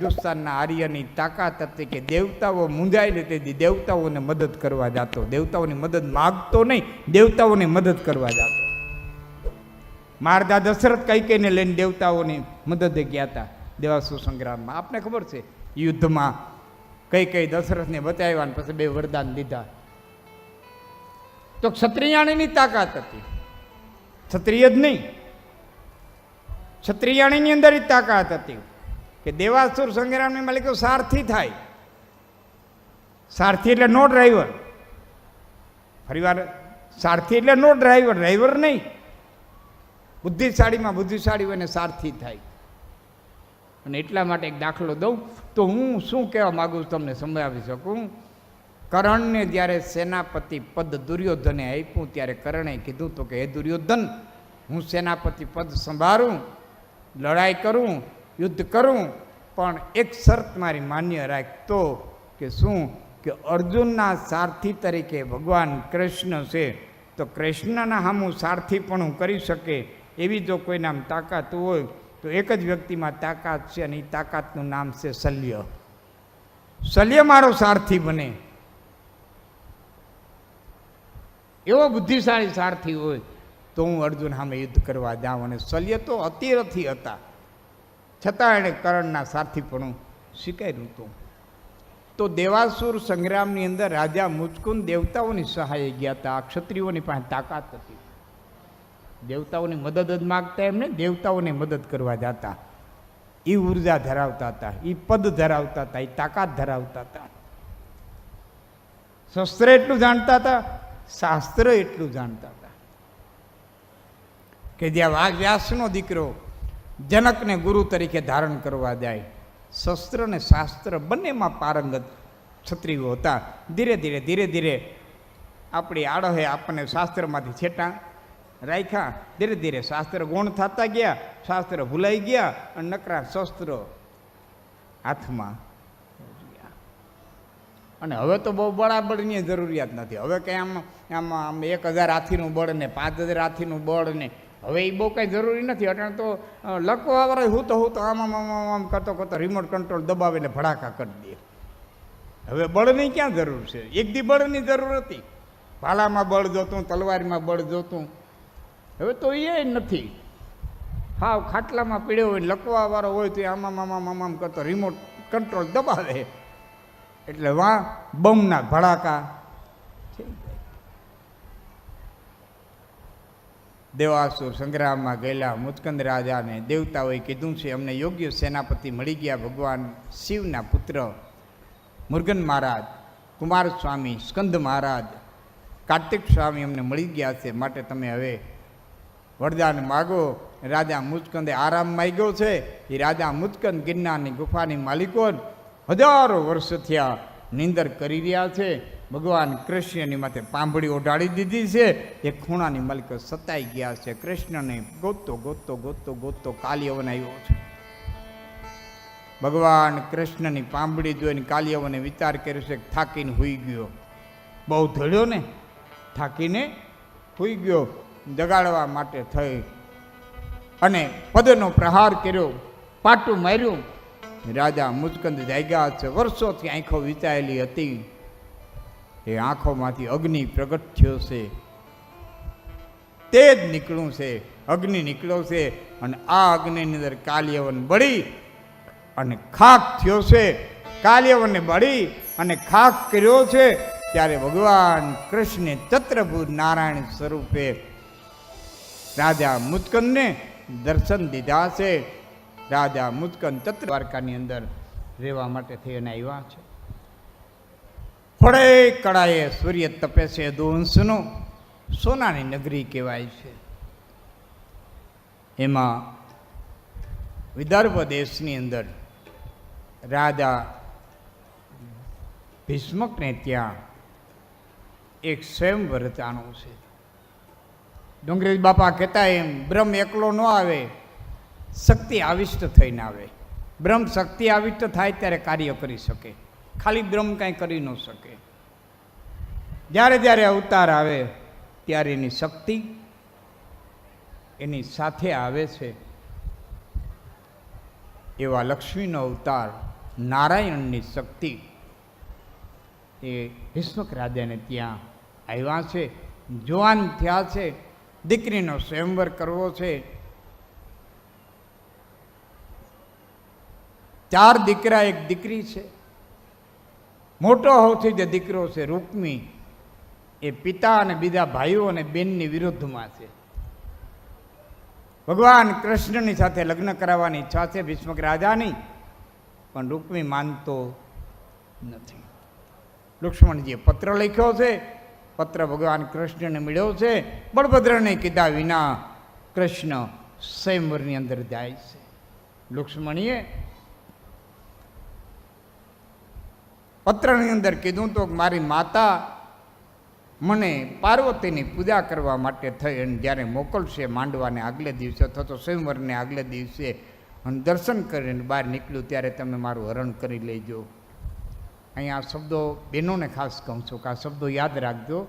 હિન્દુસ્તાનના આર્યની તાકાત હતી કે દેવતાઓ મૂંઝાય ને તેથી દેવતાઓને મદદ કરવા જતો. દેવતાઓની મદદ માગતો નહીં, દેવતાઓને મદદ કરવા જતો. મારદા દશરથ કઈ કઈને લઈને દેવતાઓની મદદે ગયા હતા દેવાસુ સંગ્રામમાં. આપને ખબર છે, યુદ્ધમાં કઈ કઈ દશરથને બચાવ્યા ને પછી બે વરદાન દીધા. તો ક્ષત્રિયાણીની તાકાત હતી. ક્ષત્રિય જ નહીં. ક્ષત્રિયાણીની અંદર જ તાકાત હતી. કે દેવાસુર સંગ્રામની માલિકો સારથી થાય. સારથી એટલે નો ડ્રાઈવર. ફરીવાર, સારથી એટલે નો ડ્રાઈવર ડ્રાઈવર નહીં. બુદ્ધિશાળીમાં બુદ્ધિશાળી હોય ને સારથી થાય. અને એટલા માટે એક દાખલો દઉં. તો હું શું કહેવા માગું છું તમને સમજાવી શકું? કરણને જ્યારે સેનાપતિ પદ દુર્યોધને આપ્યું, ત્યારે કરણે કીધું તો કે, હે દુર્યોધન, હું સેનાપતિ પદ સંભાળું, લડાઈ કરું યુદ્ધ કરું, પણ એક શરત મારી માન્ય રાખતો કે શું? કે અર્જુનના સારથી તરીકે ભગવાન કૃષ્ણ છે. તો કૃષ્ણના હામું સારથી પણ હું કરી શકે એવી જો કોઈનામ તાકાત હોય, તો એક જ વ્યક્તિમાં તાકાત છે અને એ તાકાતનું નામ છે શલ્ય. શલ્ય મારો સારથી બને. એવો બુદ્ધિશાળી સારથી હોય, તો હું અર્જુન સામે યુદ્ધ કરવા જાઉં અને શલ્ય તો અતિરથી હતા. છતાં એણે કરણના સારથી પણ સ્વીકાર્યું હતું. તો દેવાસુર સંગ્રામની અંદર રાજા મુચકુંદ દેવતાઓની સહાયે ગયા હતા. ક્ષત્રિયોની પાસે તાકાત હતી. દેવતાઓની મદદ જ માગતા એમને, દેવતાઓને મદદ કરવા જતા. એ ઊર્જા ધરાવતા હતા એ પદ ધરાવતા હતા એ તાકાત ધરાવતા હતા. શસ્ત્ર એટલું જાણતા હતા, શાસ્ત્ર એટલું જાણતા હતા. કે જ્યાં વાઘ વ્યાસનો દીકરો જનકને ગુરુ તરીકે ધારણ કરવા જાય. શસ્ત્ર અને શાસ્ત્ર બંનેમાં પારંગત ક્ષત્રિયો હતા. ધીરે ધીરે ધીરે ધીરે આપણી આડોહે આપણને શાસ્ત્રમાંથી છેટા રાખ્યા. ધીરે ધીરે શાસ્ત્ર ગુણ થતા ગયા, શાસ્ત્ર ભૂલાઈ ગયા અને નકરા શસ્ત્રો હાથમાં અને હવે તો બહુ બળાબળની જરૂરિયાત નથી. હવે કંઈ આમ આમ આમ એક હજાર હાથીનું બળ ને પાંચ હજાર હાથીનું બળ ને હવે એ બહુ કાંઈ જરૂરી નથી. અટાણે તો અ, લખવા વાળા હું તો હું તો આમ આમ આમ કરતો કરતો રિમોટ કંટ્રોલ દબાવીને ભડાકા કરી દે. હવે બળની ક્યાં જરૂર છે? એક દી બળની જરૂર હતી. ભાલામાં બળ જોતું તલવારીમાં બળ જોતું. હવે તો એ નથી. હાવ ખાટલામાં પીડ્યો હોય લકવાવાળો હોય તો એ આમ આમ આમ આમ આમ આમ કરતો રિમોટ કંટ્રોલ દબાવે. એટલે વાં બમના ભડાકા દેવાસુર સંગ્રામમાં ગયેલા મુચકંદ રાજાને દેવતાઓએ કીધું છે, અમને યોગ્ય સેનાપતિ મળી ગયા ભગવાન શિવના પુત્ર મુર્ગન મહારાજ કુમાર સ્વામી સ્કંદ મહારાજ, કાર્તિક સ્વામી અમને મળી ગયા છે, માટે તમે હવે વરદાન માગો. રાજા મુચકંદે આરામ માગ્યો છે. એ રાજા મુચકંદ ગિરનારની ગુફાની માલિકો હજારો વર્ષ થયા નિંદર કરી રહ્યા છે. ભગવાન કૃષ્ણની માથે પાંભળી ઓઢાડી દીધી છે. એ ખૂણાની મલક સતાઈ ગયા છે. કૃષ્ણને ગોતતો ગોતતો ગોતતો ગોતતો કાલિયવન આવ્યો છે. ભગવાન કૃષ્ણની પાંભળી જોઈને કાલિયવને વિચાર કર્યો છે થાકીને હોઈ ગયો. બહુ ધડ્યો ને? થાકીને હોઈ ગયો. જગાડવા માટે થઈ. અને પદનો પ્રહાર કર્યો. પાટું માર્યું. રાજા મુચકંદ જાગ્યા છે. વર્ષોથી આંખો વિચાયેલી હતી. એ આંખોમાંથી અગ્નિ પ્રગટ થયો છે. તે જ નીકળ્યું છે. અગ્નિ નીકળ્યો છે અને આ અગ્નિની અંદર કાલ્યવન બળી અને ખાક થયો છે. કાલ્યવનને બળી અને ખાક કર્યો છે ત્યારે ભગવાન કૃષ્ણે ચત્રભુજ નારાયણ સ્વરૂપે રાજા મુચકંદને દર્શન દીધા છે. રાજા મુચકંદ ચત્ર દ્વારકાની અંદર રહેવા માટે થઈ અને આવ્યા છે. ફળે કળાએ સૂર્ય તપે છે દોંસનો. સોનાની નગરી કહેવાય છે. એમાં વિદર્ભ દેશની અંદર રાજા ભીષ્મકને ત્યાં એક સ્વયંવર રચાણું છે. ડુંગરેજ બાપા કહેતા એમ, બ્રહ્મ એકલો ન આવે, શક્તિ આવિષ્ટ થઈને આવે. બ્રહ્મ શક્તિ આવિષ્ટ થાય ત્યારે કાર્ય કરી શકે. ખાલી બ્રહ્મ કાંઈ કરી ન શકે. જ્યારે જ્યારે અવતાર આવે, ત્યારે એની શક્તિ એની સાથે આવે છે. એવા લક્ષ્મીનો અવતાર નારાયણની શક્તિ એ ભીષ્મક રાજાને ત્યાં આવ્યા છે. જુવાન થયા છે. દીકરીનો સ્વયંવર કરવો છે. ચાર દીકરા એક દીકરી છે. મોટો સૌથી જે દીકરો છે, રૂકમી, એ પિતા અને બીજા ભાઈઓ અને બેનની વિરુદ્ધમાં છે. ભગવાન કૃષ્ણની સાથે લગ્ન કરાવવાની ઈચ્છા છે, ભીષ્મક રાજાની, પણ રૂકમી માનતો નથી. લક્ષ્મણજીએ પત્ર લખ્યો છે, પત્ર ભગવાન કૃષ્ણને મળ્યો છે, બળભદ્રને કીધા વિના કૃષ્ણ સ્વયંવરની અંદર જાય છે. લક્ષ્મણીએ પત્રની અંદર કીધું તો મારી માતા મને પાર્વતીની પૂજા કરવા માટે થઈ અને જ્યારે મોકલશે માંડવાને આગલે દિવસે અથવા તો સ્વયંવરને આગલે દિવસે અને દર્શન કરીને બહાર નીકળ્યું, ત્યારે તમે મારું હરણ કરી લેજો. અહીંયા આ શબ્દો બહેનોને ખાસ કહું છું કે આ શબ્દો યાદ રાખજો.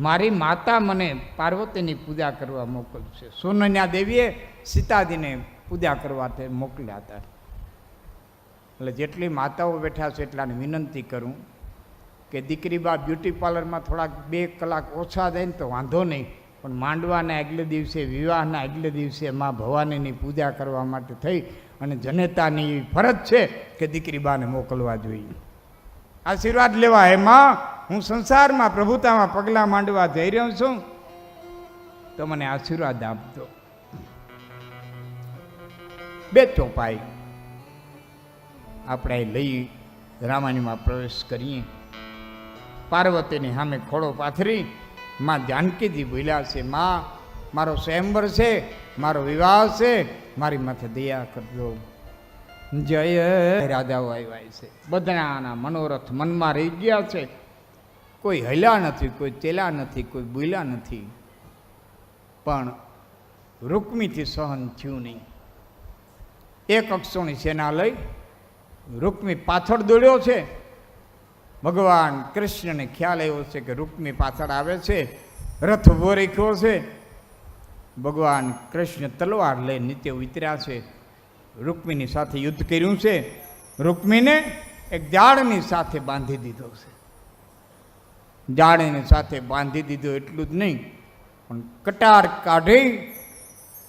મારી માતા મને પાર્વતીની પૂજા કરવા મોકલશે. સોનન્યા દેવીએ સીતાજીને પૂજા કરવા મોકલ્યા હતા. એટલે જેટલી માતાઓ બેઠા છે એટલાને વિનંતી કરું કે દીકરી બા બ્યુટી પાર્લરમાં થોડાક બે કલાક ઓછા ને તો વાંધો નહીં, પણ માંડવાના આગલે દિવસે, વિવાહના આગલે દિવસે મા ભવાનીની પૂજા કરવા માટે થઈ અને જનેતાની ફરજ છે કે દીકરી બાને મોકલવા જોઈએ. આશીર્વાદ લેવા હે માં, હું સંસારમાં પ્રભુતામાં પગલાં માંડવા જઈ રહ્યો છું. તો મને આશીર્વાદ આપજો. બે ચોપાઈ. આપણે લઈ રામાયણમાં પ્રવેશ કરીએ. પાર્વતીની સામે ખોળો પાથરી, માં જાનકીજી બોલ્યા છે, માં, મારો સ્વયંવર છે, મારો વિવાહ છે, મારી માથે દયા કરજો. જય રાજાઓ આવ્યા છે. બધાના મનોરથ મનમાં રહી ગયા છે. કોઈ હલ્યા નથી, કોઈ ચેલા નથી, કોઈ બોલ્યા નથી. પણ રૂકમીથી સહન થયું નહીં. એક અક્ષોની સેના લઈ રૂકમી પાછળ દોડ્યો છે. ભગવાન કૃષ્ણને ખ્યાલ એવો છે કે રૂકમી પાછળ આવે છે. રથ ઊભો રાખ્યો છે. ભગવાન કૃષ્ણ તલવાર લઈ નીચે ઉતર્યા છે. રૂકમીની સાથે યુદ્ધ કર્યું છે. રૂકમીને એક ઝાડની સાથે બાંધી દીધો છે. ઝાડની સાથે બાંધી દીધો એટલું જ નહીં, પણ કટાર કાઢી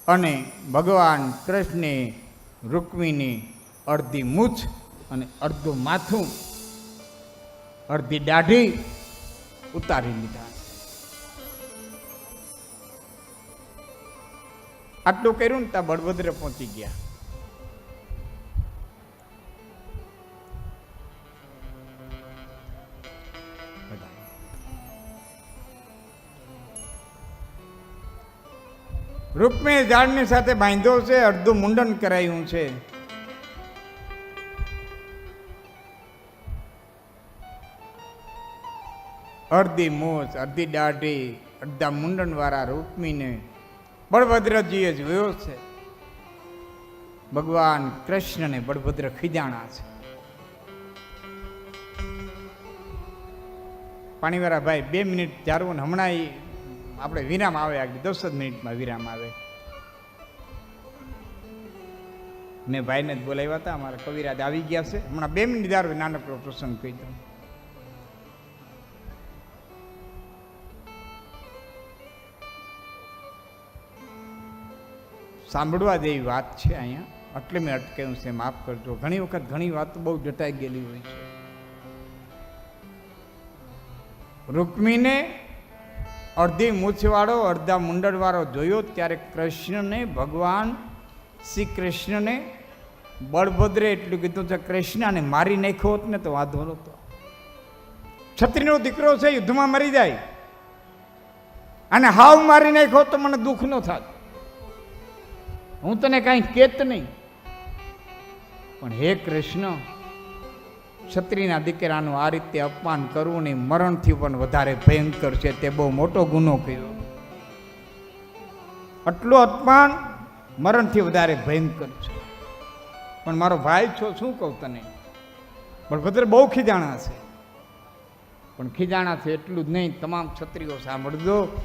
અને ભગવાન કૃષ્ણે રૂકમીની અડધી મૂછ અને અડધું માથું અડધી દાઢી ઉતારી લીધા. આટલું કર્યું ને ત્યાં બળભદ્ર પહોંચી ગયા. રૂપમે ઝાડની સાથે બાંધ્યો છે, અડધું મુંડન કરાયું છે. અડધી મોચ અડધી દાઢી, અડધા મુંડનવાળા રૂકમીને. બળભદ્રજીએ જોયો છે. ભગવાન કૃષ્ણને બળભદ્ર ખીજાણા છે. પાણીવાળા ભાઈ, બે મિનિટ જારવું ને હમણાં આપણે વિરામ આવે આગળ દસ જ મિનિટમાં વિરામ આવે. મેં ભાઈને જ બોલાવ્યા હતા, અમારા કવિરાજ આવી ગયા છે. હમણાં બે મિનિટ જારવે, નાનકડો પ્રસંગ કહી દઉં. સાંભળવા જેવી વાત છે અહીંયા. એટલે મેં અટકાયું છે, માફ કરજો. ઘણી વખત ઘણી વાતો બહુ જટાઈ ગયેલી હોય છે. રૂકમીને અડધી મૂછવાળો, અડધા મુંડળવાળો જોયો ત્યારે કૃષ્ણને, ભગવાન શ્રી કૃષ્ણને બળભદ્રે એટલું કીધું છે, કૃષ્ણને મારી નાખ્યો હોત ને તો વાંધો નહોતો. છત્રીનો દીકરો છે, યુદ્ધમાં મરી જાય. અને હાવ મારી નાખ્યો તો મને દુઃખ ન થાત. હું તને કાંઈ કેત નહીં. પણ હે કૃષ્ણ, ક્ષત્રિયના દીકરાનું આ રીતે અપમાન કરવું ને મરણથી પણ વધારે ભયંકર છે. તે બહુ મોટો ગુનો કર્યો. આટલું અપમાન મરણથી વધારે ભયંકર છે. પણ મારો ભાઈ છો, શું કહું તને? પણ ભદ્ર બહુ ખીજાણા છે. પણ ખીજાણા છે એટલું જ નહીં, તમામ ક્ષત્રિયો સાંભળજો.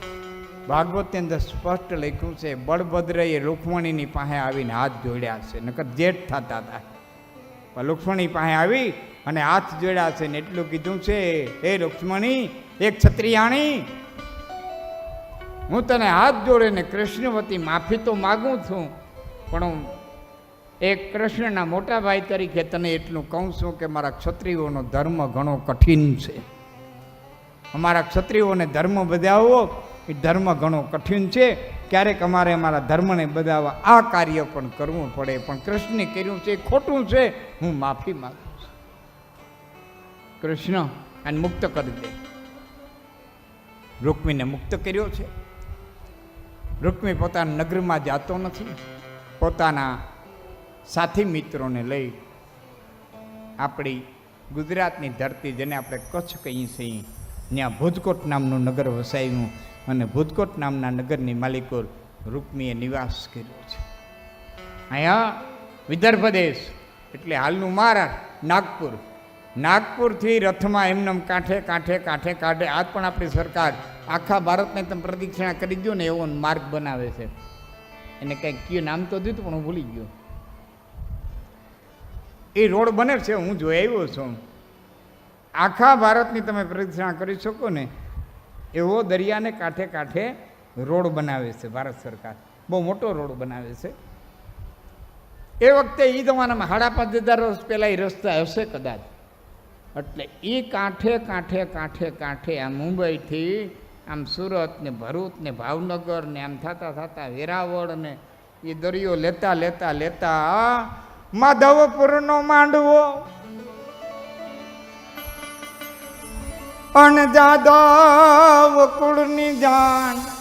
ભાગવતની અંદર સ્પષ્ટ લખ્યું છે, બળભદ્રએ રૂકમણીની પાસે આવીને હાથ જોડ્યા છે. નકર જેઠ થતા હતા. પણ લુક્ષ્મણી પાસે આવી અને હાથ જોડ્યા છે ને એટલું કીધું છે, હે લુક્ષ્મણી, એક છત્રિયાણી, હું તને હાથ જોડે ને કૃષ્ણવતી માફી તો માગું છું, પણ હું એક કૃષ્ણના મોટા ભાઈ તરીકે તને એટલું કહું છું કે મારા ક્ષત્રિયોનો ધર્મ ઘણો કઠિન છે. અમારા ક્ષત્રિયોને ધર્મ બધાવવો એ ધર્મ ઘણો કઠિન છે. ક્યારેક અમારે અમારા ધર્મને બધાવવા આ કાર્ય પણ કરવું પડે. પણ કૃષ્ણે કર્યું છે, ખોટું છે, હું માફી માગું છું. કૃષ્ણ અને મુક્ત કરી દે. રૂકમીને મુક્ત કર્યો છે. રૂકમી પોતાના નગરમાં જાતો નથી. પોતાના સાથી મિત્રોને લઈ આપણી ગુજરાતની ધરતી જેને આપણે કચ્છ કહીએ છીએ, ત્યાં ભૂજકોટ નામનું નગર વસાવ્યું. અને ભૂતકોટ નામના નગરની માલિકો રૂકમીએ નિવાસ કર્યો છે. અહીંયા વિદર્ભ દેશ એટલે હાલનું મહારાષ્ટ્ર નાગપુર. નાગપુરથી રથમાં એમનેમ કાંઠે કાંઠે કાંઠે કાંઠે આજ પણ આપણી સરકાર આખા ભારતને તમે પ્રદક્ષિણા કરી દો ને એવો માર્ગ બનાવે છે. એને કંઈક કયું નામ તો દીધું પણ હું ભૂલી ગયો. એ રોડ બને છે, હું જોઈ આવ્યો છું. આખા ભારતની તમે પ્રદક્ષિણા કરી શકો ને એવો દરિયાને કાંઠે કાંઠે રોડ બનાવે છે ભારત સરકાર. બહુ મોટો રોડ બનાવે છે. એ વખતે એ જમાનામાં સાડા પાંચ હજાર વર્ષ પહેલાં એ રસ્તા હશે કદાચ. એટલે એ કાંઠે કાંઠે કાંઠે કાંઠે આમ મુંબઈથી આમ સુરત ને ભરૂચ ને ભાવનગર ને આમ થતા થતા વેરાવળ ને એ દરિયો લેતા લેતા લેતા માધવપુરનો માંડવો અણ જાદવ કુળની જાન.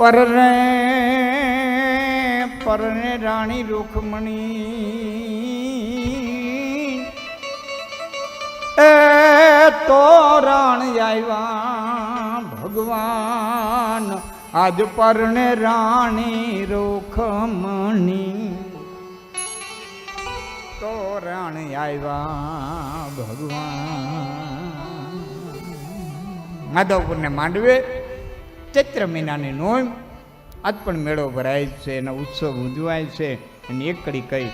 રે પરને રાણી રૂખમણી. એ તો રાણ આવ્યા ભગવાન. આજ પરણે રાણી રૂખમણી. તો રાણ આવ્યા ભગવાન. માધવપુરને માંડવે, ચૈત્ર મહિનાની નોમ, આજ પણ મેળો ભરાય છે એનો ઉત્સવ ઉજવાય છે. અને એક કડી કઈ